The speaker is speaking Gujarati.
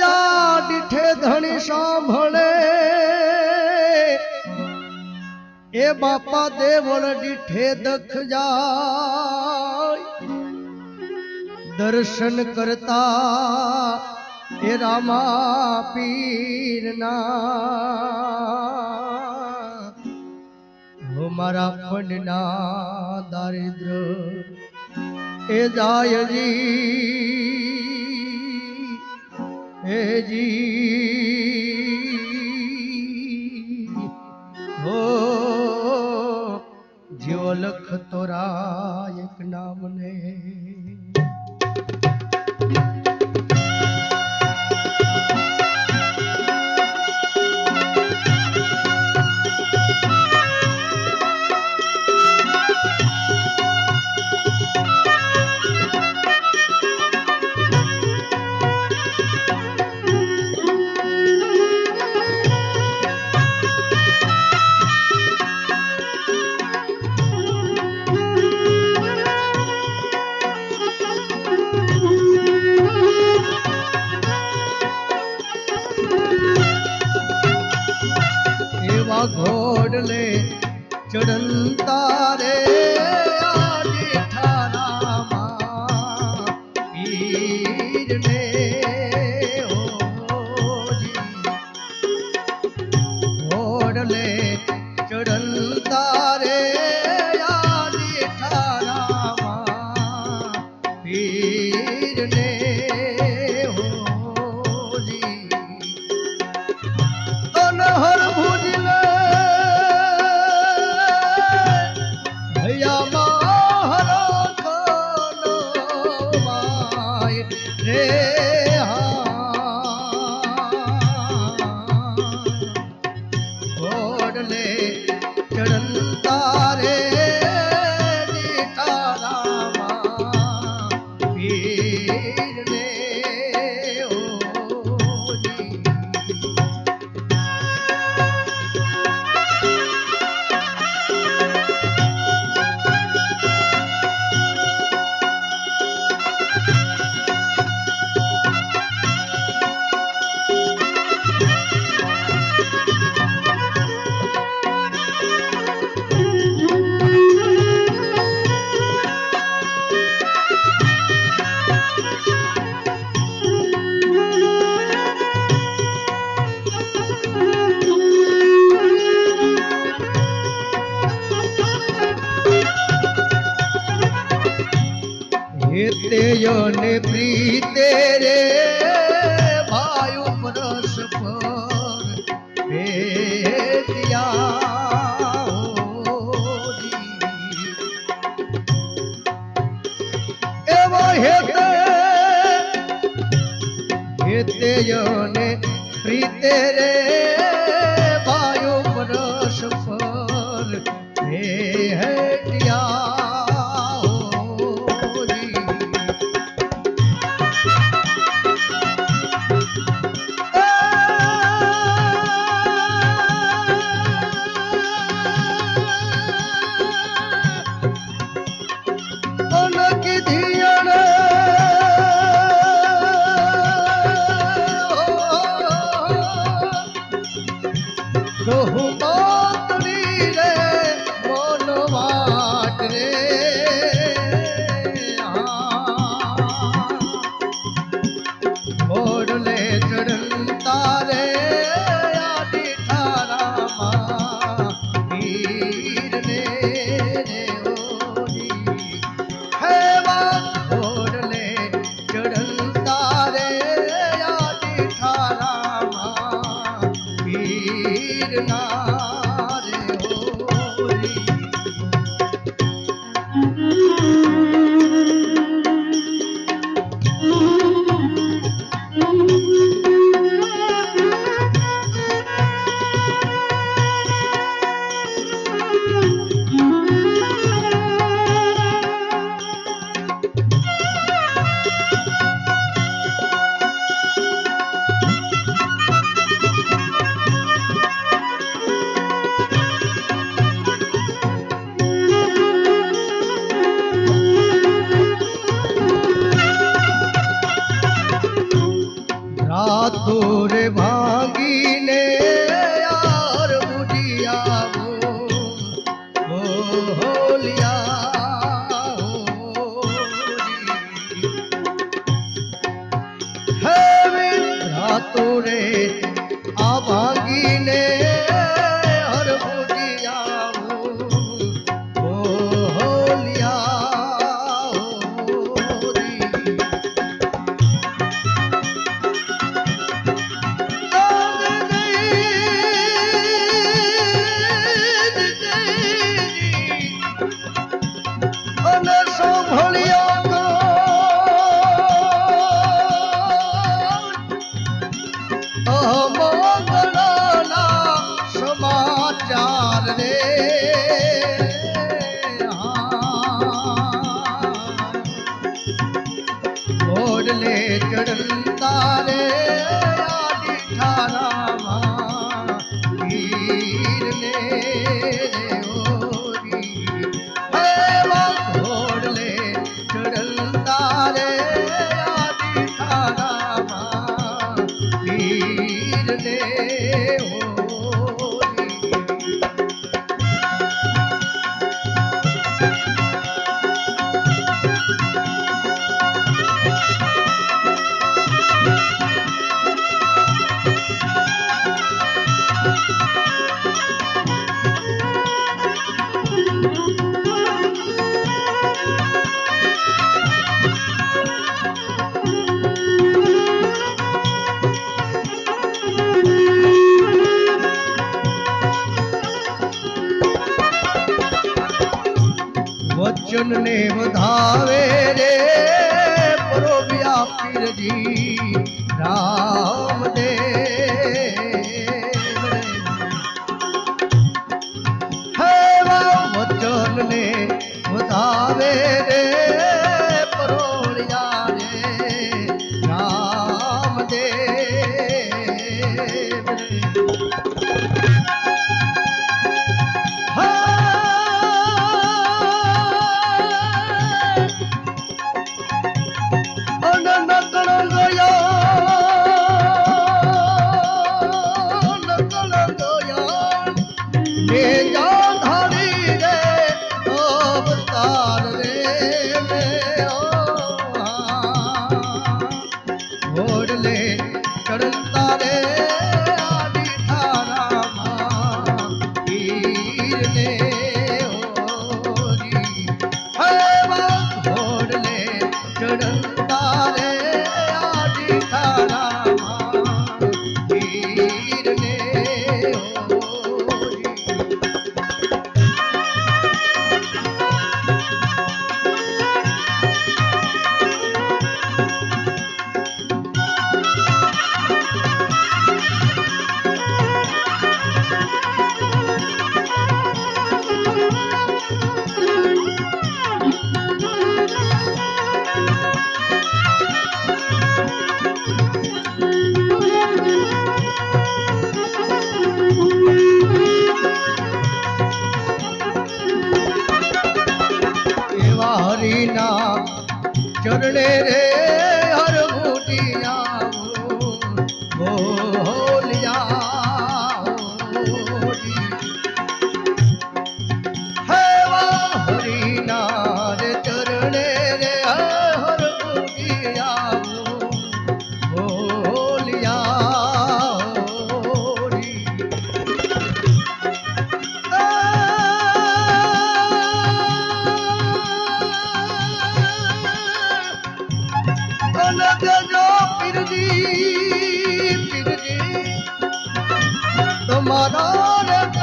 જા દીઠે ધણી સાંભળે. એ બાપા દેવળ દીઠે દખ જાય. દર્શન કરતા એ રામા પીરના. હો મારા પંડના દારિદ્ર, એ જાયજી હે જી. હેતેયને પ્રીતે રે ભાઈ ઉપરસ પર ભેટિયા. એવો હેતે હેતેયને પ્રીતે રે વૃંદા રે આદિઠારામાં વીર ને ઓરી હે વાઘોડ લે ચડલતા રે આદિઠારામાં વીર ને વચન ને વધાવે રે પરોબ્યા પીરજી રા ಗಾಯದ